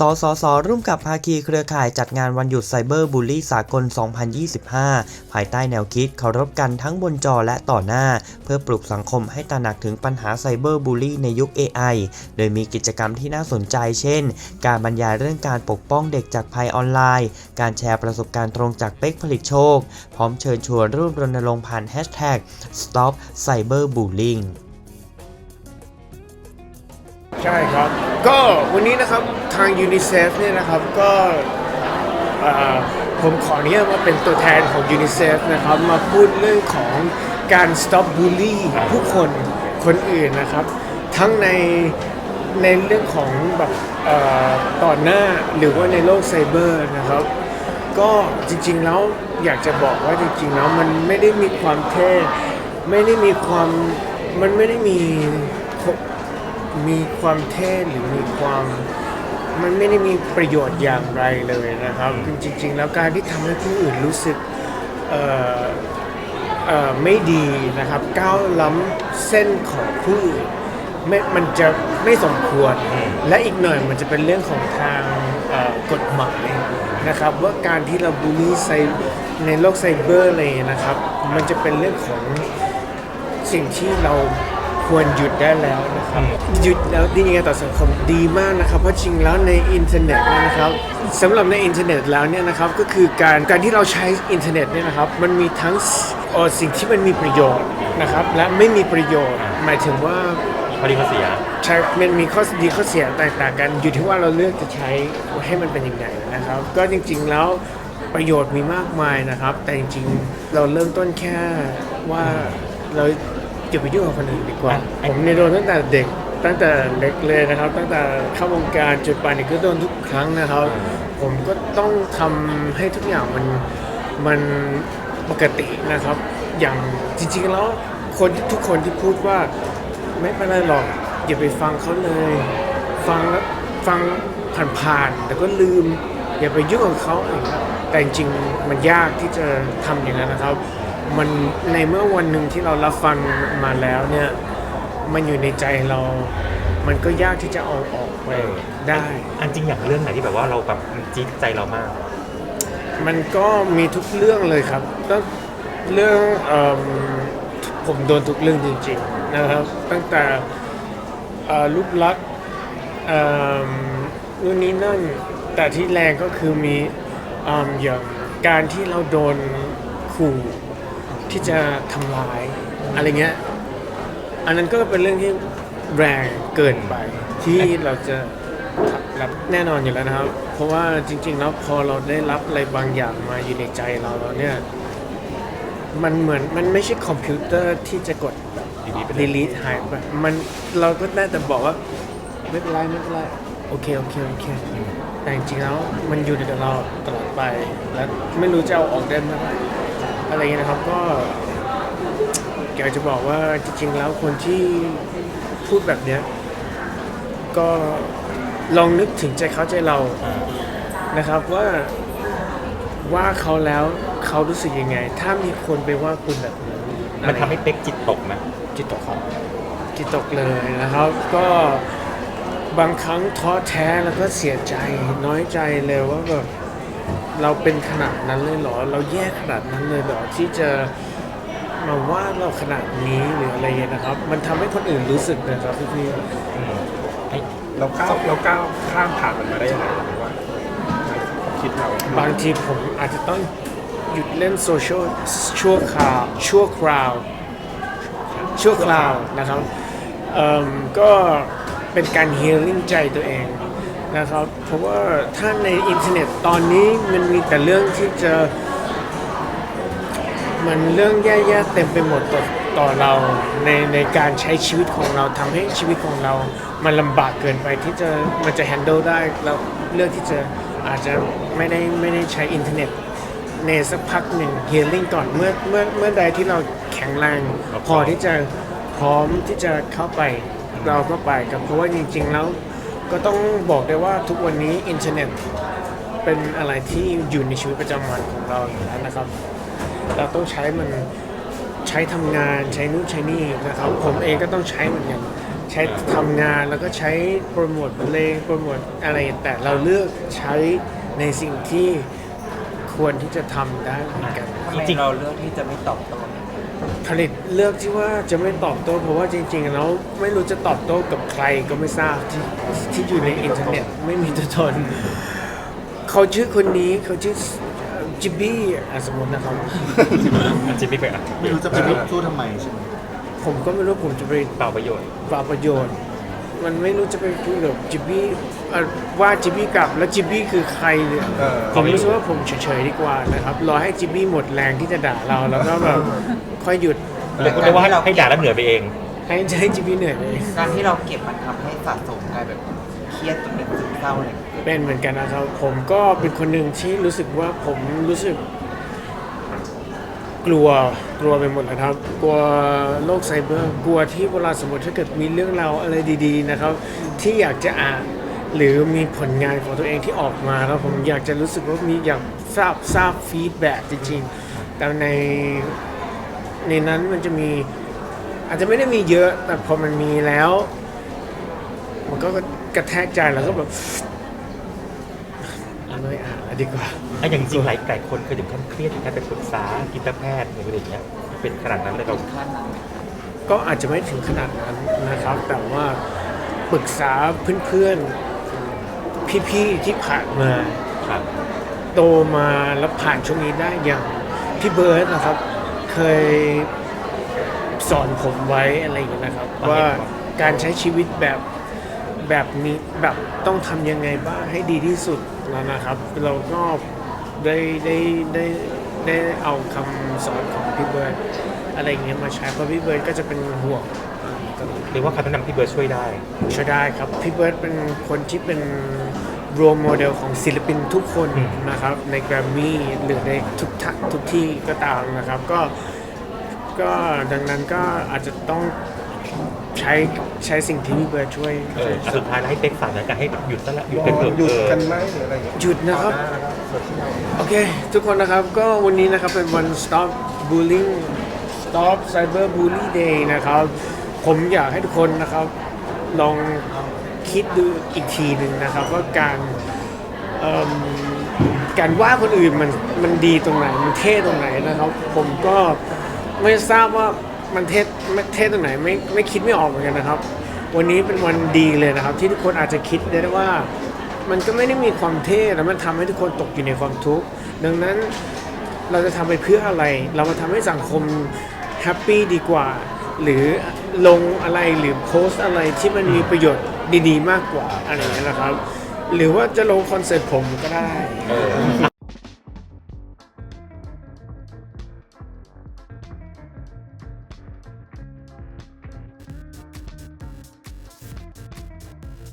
สสส ร่วมกับภาคีเครือข่ายจัดงานวันหยุดไซเบอร์บูลลี่สากล 2025 ภายใต้แนวคิดเคารพกันทั้งบนจอและต่อหน้า เพื่อปลุกสังคมให้ตระหนักถึงปัญหาไซเบอร์บูลลี่ในยุค AI โดยมีกิจกรรมที่น่าสนใจเช่น การบรรยายเรื่องการปกป้องเด็กจากภัยออนไลน์ การแชร์ประสบการณ์ตรงจากเป็กผลิตโชค พร้อมเชิญชวนร่วมรณรงค์ผ่านแฮชแท็ก stop cyberbullying ใช่ครับ ก็วันนี้นะครับทางยูนิเซฟเนี่ยนะครับก็เอ่อผมขออนุญาตมาเป็นตัวแทนของยูนิเซฟนะครับมาพูดเรื่องของการ stop bully ผู้คนคนอื่นนะครับ ทั้งในในเรื่องของแบบเอ่อต่อหน้าหรือว่าในโลกไซเบอร์นะครับ ก็จริงๆแล้วอยากจะบอกว่าจริงๆแล้วมันไม่ได้มีความเท่ไม่ได้มีความมันไม่ได้มี มีความเท่หรือมีความมันไม่ได้มีประโยชน์อย่างไรเลยนะครับ จริง ๆ แล้วการที่ทำให้ผู้อื่นรู้สึกเอ่อเอ่อไม่ดีนะครับก้าวล้ำเส้นของผู้อื่นไม่มันจะไม่สมควร และอีกหน่อยมันจะเป็นเรื่องของทางเอ่อกฎหมายนะครับว่าการที่เราบูลลี่ไซในโลกไซเบอร์อะไรนะครับ มันจะเป็นเรื่องของสิ่งที่เรา ควรหยุดได้แล้วนะครับ หยุดแล้วดียังไงต่อสังคมดีมากนะครับ เพราะจริงแล้วในอินเทอร์เน็ตเนี่ยนะครับสำหรับในอินเทอร์เน็ตแล้วเนี่ยนะครับก็คือการการที่เราใช้อินเทอร์เน็ตเนี่ยนะครับมันมีทั้งเอ่อสิ่งที่มันมีประโยชน์นะครับและไม่มีประโยชน์ หมายถึงว่าข้อดีข้อเสียใช่มันมีข้อดีข้อเสียแตกต่างกัน อยู่ที่ว่าเราเลือกจะใช้ให้มันเป็นยังไงนะครับ ก็จริง ๆแล้วประโยชน์มีมากมายนะครับ แต่จริงๆ เราเริ่มต้นแค่ว่าเรา อย่าไปยุ่งกับคนอื่นดีกว่าอะผมเนี่ยโดนตั้งแต่เด็กตั้งแต่เล็กเลยนะครับ ตั้งแต่เข้าวงการจนป่านนี้ก็โดนทุกครั้งนะครับ ผมก็ต้องทำให้ทุกอย่างมันมันปกตินะครับ อย่างจริงๆแล้วคนที่ทุกคนที่พูดว่าไม่เป็นไรหรอกอย่าไปฟังเขาเลย ฟังแล้วฟังผ่านๆแต่ก็ลืม อย่าไปยุ่งกับเขาอะไรอย่างเงี้ยแต่จริงๆมันยากที่จะทำอย่างนั้นนะครับ มันในเมื่อวันหนึ่งที่เรารับฟังมาแล้วเนี่ย มันอยู่ในใจเรา มันก็ยากที่จะเอาออกไปได้ อันจริงอย่างเรื่องไหนที่แบบว่าเราแบบมันจี๊ดใจเรามาก มันก็มีทุกเรื่องเลยครับตั้งเรื่องเอมผมโดนทุกเรื่องจริงๆนะครับ ตั้งแต่เอ่อลูกลักษณ์เอ่อนู่นนี่นั่น แต่ที่แรงก็คือมีเอิ่มอย่างการที่เราโดนขู่ ที่จะทำร้ายอะไรเงี้ย อันนั้นก็เป็นเรื่องที่แรงเกินไป ที่เราจะรับแน่นอนอยู่แล้วนะครับ เพราะว่าจริง ๆ แล้วพอเราได้รับอะไรบางอย่างมาอยู่ในใจเราแล้วเนี่ย มันเหมือนมันไม่ใช่คอมพิวเตอร์ที่จะกด delete ไปเลย delete หายไปมันเราก็ได้แต่บอกว่าไม่เป็นไรไม่เป็นไรโอเคโอเคโอเค แต่จริงๆแล้วมันอยู่ในเราตลอดไป และไม่รู้จะเอาออกได้เมื่อไหร่ อะไรอย่างเงี้ยนะครับก็อยากจะบอกว่าจริง ๆ แล้วคนที่พูดแบบเนี้ยก็ลองนึกถึงใจเขาใจเรานะครับว่าว่าเขาแล้วเขารู้สึกยังไง ถ้ามีคนไปว่าคุณแบบนั้นมันทำให้เป๊กจิตตกนะจิตตกครับจิตตกเลยนะครับ ก็บางครั้งท้อแท้แล้วก็เสียใจน้อยใจเลยว่าแบบ เราเป็นขนาดนั้นเลยเหรอ เราแย่ขนาดนั้นเลยเหรอที่จะมาว่าเราขนาดนี้หรืออะไรเงี้ยนะครับ มันทำให้คนอื่นรู้สึกนะครับพี่พี่อืมไอ้เราก้าวเราก้าวข้ามผ่านมันมาได้ยังไงหรือว่าคิดเราบางทีผมอาจจะต้องหยุดเล่นโซเชียลชั่วคราวชั่วคราวชั่วคราวนะครับเอิ่มก็เป็นการฮีลิ่งใจตัวเอง นะครับ เพราะว่าถ้าในอินเทอร์เน็ตตอนนี้มันมีแต่เรื่องที่จะมันเรื่องแย่ๆเต็มไปหมดต่อต่อเราในในการใช้ชีวิตของเราทำให้ชีวิตของเรา มันลำบากเกินไปที่จะมันจะ handle ได้เราเลือกที่จะอาจจะไม่ได้ไม่ได้ใช้อินเทอร์เน็ตในสักพักหนึ่ง healing ก่อนเมื่อเมื่อเมื่อใดที่เราแข็งแรงพอที่จะพร้อมที่จะเข้าไปเราก็ไปครับเพราะว่าจริง ๆ แล้ว ก็ต้องบอกได้ว่าทุกวันนี้อินเทอร์เน็ตเป็นอะไรที่อยู่ในชีวิตประจำวันของเราอยู่แล้วนะครับ เราต้องใช้มันใช้ทำงานใช้นู่นใช้นี่นะครับ ผมเองก็ต้องใช้เหมือนกันใช้ทำงานแล้วก็ใช้โปรโมทเพลงโปรโมทอะไรแต่เราเลือกใช้ในสิ่งที่ควรที่จะทำได้เหมือนกัน จริงๆเราเลือกที่จะไม่ตอบโต้ ผลิตเลือกที่ว่าจะไม่ตอบโต้เพราะว่าจริงๆแล้วไม่รู้จะตอบโต้กับใครก็ไม่ทราบที่ที่อยู่ในอินเทอร์เน็ตไม่มีตัวตนเขาชื่อคนนี้เขาชื่อจิบบี้อะสมมตินะครับจิมมี่ไปอะไม่รู้จะไปสู้ทำไมใช่ไหมผมก็ไม่รู้ผมจะไปเปล่าประโยชน์ฝากประโยชน์ มันไม่รู้จะไปพูดกับจิบบี้เอ่อว่าจิบบี้กลับแล้วจิบบี้คือใครเนี่ยเออ ผมรู้สึกว่าผมเฉยๆดีกว่านะครับรอให้จิบบี้หมดแรงที่จะด่าเราแล้วก็แบบค่อยหยุดเรียกได้ว่าให้ด่าแล้วเหนือไปเอง ให้ให้จิบบี้เหนื่อยไปเองการที่เราเก็บมันทำให้สะสมกลายแบบเครียดจนเป็นซึมเศร้าเลยเป็นเหมือนกันนะครับผมก็เป็นคนหนึ่งที่รู้สึกว่าผมรู้สึก กลัวกลัวไปหมดเลยครับ กลัวโลกไซเบอร์กลัวที่เวลาสมมติถ้าเกิดมีเรื่องราวอะไรดีๆนะครับ ที่อยากจะอ่านหรือมีผลงานของตัวเองที่ออกมาแล้วผมอยากจะรู้สึกว่ามีอยากทราบทราบฟีดแบ็จริงๆ แต่ในในนั้นมันจะมีอาจจะไม่ได้มีเยอะ แต่พอมันมีแล้ว มันก็กระแทกใจแล้วก็แบบไม่อ่านแล้วดีกว่า อะอย่างจริงหลายหลายคนเคยถึงขั้นเครียดถึงขั้นไปปรึกษาจิตแพทย์อะไรอย่างเงี้ยเป็นขนาดนั้นเลยเราขั้นนั้นก็อาจจะไม่ถึงขนาดนั้นนะครับ แต่ว่าปรึกษาเพื่อนๆ พี่ๆ ที่ผ่านมาครับโตมาแล้วผ่านช่วงนี้ได้อย่างพี่เบิร์ดนะครับ เคยสอนผมไว้อะไรอย่างเงี้ยนะครับ ว่าการใช้ชีวิตแบบแบบนี้แบบต้องทำยังไงบ้างให้ดีที่สุดแล้วนะครับ เราก็ ได้ได้ได้ได้เอาคำสอนของพี่เบิร์ดอะไรอย่างเงี้ยมาใช้เพราะพี่เบิร์ดก็จะเป็นห่วงตลอดเรียกว่าคำแนะนำพี่เบิร์ดช่วยได้ช่วยได้ครับพี่เบิร์ดเป็นคนที่เป็น role model ของศิลปินทุกคนอืมนะครับ ในแกรมมี่หรือในทุกทัทุกที่ก็ตามนะครับ ก็ก็ดังนั้นก็อาจจะต้องใช้ใช้สิ่งที่พี่เบิร์ดช่วยเอออะสุดท้ายแล้วให้เป๊กฝากหนะการให้หยุดซะละหยุดกันเถอะหยุดเออกันไหมหรืออะไรอย่างเงี้ยหยุดนะครับต่อหานะครับส่วนที่เราโอเค ทุกคนนะครับก็วันนี้นะครับเป็นวัน stop bullying stop cyber bully day นะครับ ผมอยากให้ทุกคนนะครับ ลองคิดดูอีกทีหนึ่งนะครับ ว่าการเอิ่มการว่าคนอื่นมันมันดีตรงไหน มันเท่ตรงไหนนะครับ ผมก็ไม่ทราบว่า มันเท่เท่ตรงไหนไม่ไม่คิดไม่ออกเหมือนกันนะครับ วันนี้เป็นวันดีเลยนะครับ ที่ทุกคนอาจจะคิดได้ว่า มันก็ไม่ได้มีความเท่แล้วมันทำให้ทุกคนตกอยู่ในความทุกข์ดังนั้นเราจะทำไปเพื่ออะไร เรามาทำให้สังคมแฮปปี้ดีกว่า หรือลงอะไรหรือโพสต์อะไรที่มันมีประโยชน์ดีๆ มากกว่าอะไรอย่างเงี้ยนะครับ หรือว่าจะลงคอนเสิร์ตผมก็ได้